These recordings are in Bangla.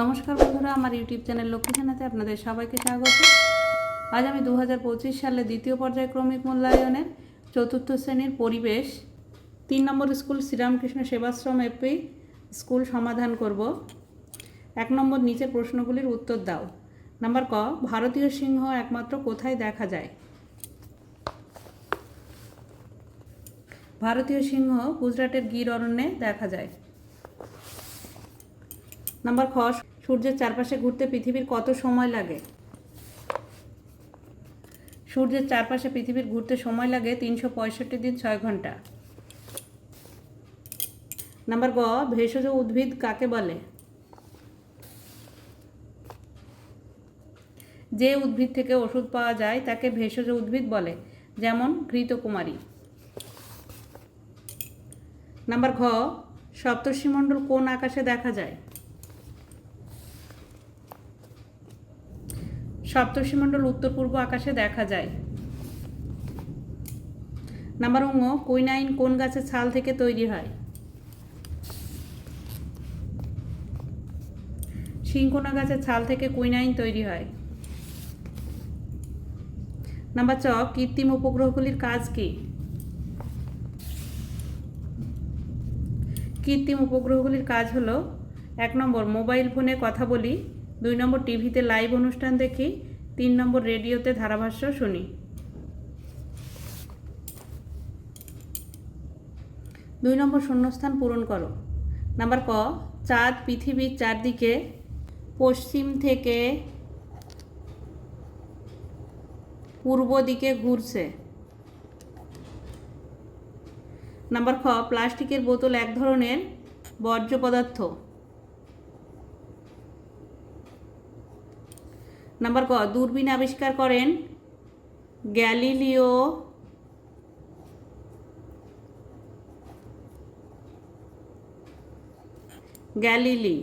নমস্কার বন্ধুরা, আমার ইউটিউব চ্যানেল লক্ষ্মীখানাতে আপনাদের সবাইকে স্বাগত। আজ আমি দু হাজার পঁচিশ সালে দ্বিতীয় পর্যায়ক্রমিক মূল্যায়নের চতুর্থ শ্রেণির পরিবেশ, তিন নম্বর school Sri Ramakrishna Sevashram AP school সমাধান করব। এক নম্বর নিচের প্রশ্নগুলির উত্তর দাও। নাম্বার ক, ভারতীয় সিংহ একমাত্র কোথায় দেখা যায়? ভারতীয় সিংহ গুজরাটের গির অরণ্যে দেখা যায়। নাম্বার খ সূর্যের চারপাশে ঘুরতে পৃথিবীর কত সময় লাগে? সূর্যের চারপাশে পৃথিবীর ঘুরতে সময় লাগে তিনশো পঁয়ষট্টি দিন ছয় ঘণ্টা। নাম্বার গ, ভেষজ উদ্ভিদ কাকে বলে? যে উদ্ভিদ থেকে ওষুধ পাওয়া যায় তাকে ভেষজ উদ্ভিদ বলে, যেমন ঘৃতকুমারী। নাম্বার ঘ সপ্তর্ষিমণ্ডল কোন আকাশে দেখা যায়? সপ্তর্ষিমণ্ডল উত্তর পূর্ব আকাশে দেখা যায়। নাম্বার উঙ কুইনাইন কোন গাছের ছাল থেকে তৈরি হয়? শিংকোনা গাছের ছাল থেকে কুইনাইন তৈরি হয়। নাম্বার চ কৃত্রিম উপগ্রহগুলির কাজ কি? কৃত্রিম উপগ্রহগুলির কাজ হলো, এক নম্বর, মোবাইল ফোনে কথা বলি দুই নম্বর টিভিতে লাইভ অনুষ্ঠান দেখি, তিন নম্বর রেডিওতে ধারাভাষ্য শুনি। দুই নম্বর শূন্যস্থান পূরণ করো। নাম্বার ক, চাঁদ পৃথিবীর চারদিকে পশ্চিম থেকে পূর্ব দিকে ঘুরছে। নাম্বার খ, প্লাস্টিকের বোতল এক ধরনের বর্জ্য পদার্থ। নাম্বার ক, দূরবীন আবিষ্কার করেন গ্যালিলিও গ্যালিলি।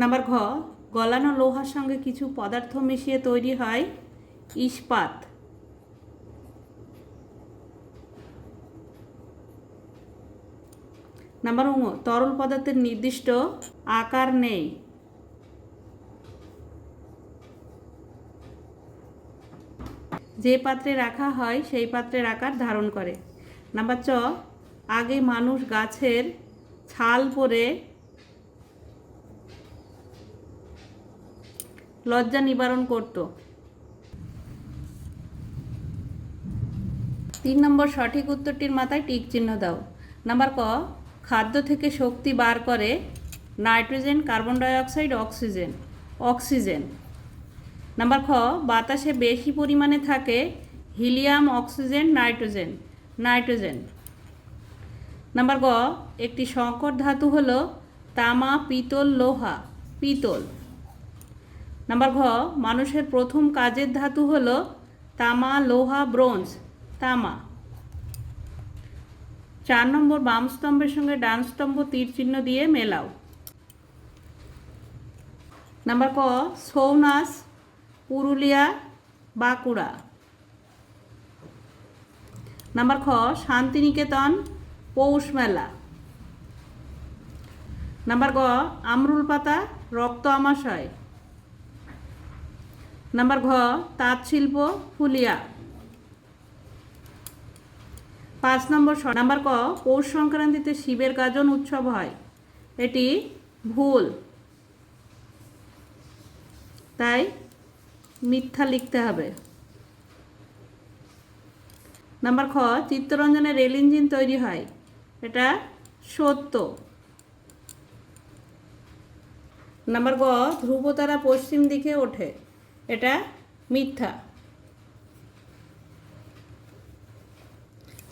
নাম্বার ঘ গলানো লোহার সঙ্গে কিছু পদার্থ মিশিয়ে তৈরি হয় ইস্পাত। নাম্বার তরল পদার্থের নির্দিষ্ট আকার নেই যে পাত্রে রাখা হয় সেই পাত্রের আকার ধারণ করে নাম্বার চ আগে মানুষ গাছের ছাল পরে লজ্জা নিবারণ করত তিন নম্বর সঠিক উত্তরটির মাথায় টিক চিহ্ন দাও নাম্বার ক খাদ্য থেকে শক্তি বার করে nitrogen, carbon dioxide, oxygen oxygen. Number খ, বাতাসে বেশি পরিমাণে থাকে helium, oxygen, nitrogen nitrogen. Number গ, একটি সংকর ধাতু হল তামা, পিতল, লোহা, পিতল। নাম্বার ঘ, মানুষের প্রথম কাজের ধাতু হল তামা, লোহা, ব্রোঞ্জ, তামা। চার নম্বর বাম স্তম্ভের সঙ্গে ডান স্তম্ভ তীর চিহ্ন দিয়ে মেলাও। নাম্বার ক ছৌনাস পুরুলিয়া, বাঁকুড়া। নাম্বার খ, শান্তিনিকেতন, পৌষ মেলা। নাম্বার গ, আমরুল পাতা, রক্ত আমাশয়। নাম্বার ঘ, তাঁত শিল্প, ফুলিয়া। পাঁচ নম্বর নাম্বার ক, পৌষ সংক্রান্তিতে শিবের গাজন উৎসব হয়। এটি ভুল। তাই মিথ্যা লিখতে হবে। নাম্বার খ, চিত্তরঞ্জনে রেল ইঞ্জিন তৈরি হয়। এটা সত্য। নাম্বার গ ধ্রুবতারা পশ্চিম দিকে ওঠে। এটা মিথ্যা।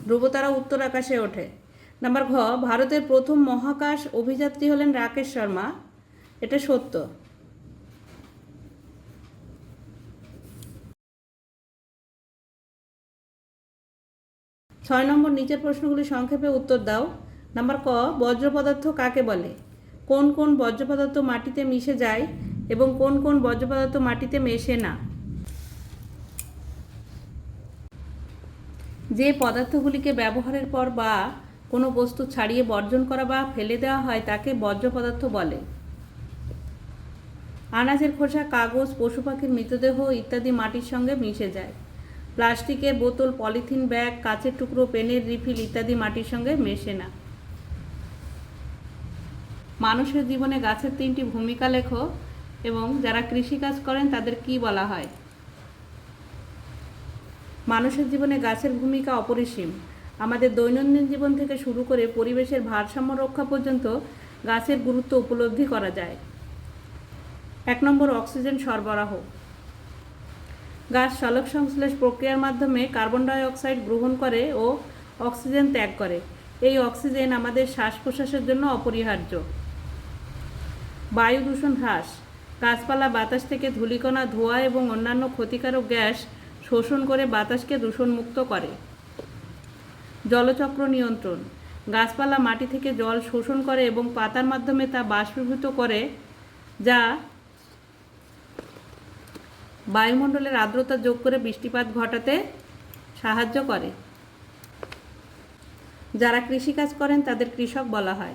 ধ্রুবতারা উত্তর আকাশে ওঠে। নাম্বার ঘ, ভারতের প্রথম মহাকাশ অভিযাত্রী হলেন রাকেশ শর্মা। এটা সত্য। ছয় নম্বর, নিচের প্রশ্নগুলি সংক্ষেপে উত্তর দাও। নাম্বার ক বজ্র পদার্থ কাকে বলে? কোন কোন বজ্র পদার্থ মাটিতে মিশে যায় এবং কোন কোন বজ্র পদার্থ মাটিতে মেশে না? যে পদার্থগুলিকে ব্যবহারের পর বা কোনো বস্তু ছাড়িয়ে বর্জন করা বা ফেলে দেওয়া হয়, তাকে বর্জ্য পদার্থ বলে। আনাজের খোসা, কাগজ, পশু পাখির মৃতদেহ ইত্যাদি মাটির সঙ্গে মিশে যায়। প্লাস্টিকের বোতল, পলিথিন ব্যাগ, কাচের টুকরো, পেনের রিফিল ইত্যাদি মাটির সঙ্গে মেশে না। মানুষের জীবনে গাছের তিনটি ভূমিকা লেখো এবং যারা কৃষিকাজ করেন তাদের কি বলা হয়? মানুষের জীবনে গাছের ভূমিকা অপরিসীম। আমাদের দৈনন্দিন জীবন থেকে শুরু করে পরিবেশের ভারসাম্য রক্ষা পর্যন্ত গাছের গুরুত্ব উপলব্ধি করা যায়। এক নম্বর, অক্সিজেন সরবরাহ। গাছ সলক সংশ্লেষ প্রক্রিয়ার মাধ্যমে কার্বন ডাই অক্সাইড গ্রহণ করে ও অক্সিজেন ত্যাগ করে। এই অক্সিজেন আমাদের শ্বাস প্রশ্বাসের জন্য অপরিহার্য। বায়ু দূষণ হ্রাস। গাছপালা, বাতাস থেকে ধূলিকণা, ধোঁয়া এবং অন্যান্য ক্ষতিকারক গ্যাস শোষণ করে বাতাসকে দূষণমুক্ত করে। জলচক্র নিয়ন্ত্রণ। গাছপালা মাটি থেকে জল শোষণ করে এবং পাতার মাধ্যমে তা বাষ্পীভূত করে, যা বায়ুমণ্ডলের আর্দ্রতা যোগ করে বৃষ্টিপাত ঘটাতে সাহায্য করে। যারা কৃষিকাজ করেন, তাদের কৃষক বলা হয়।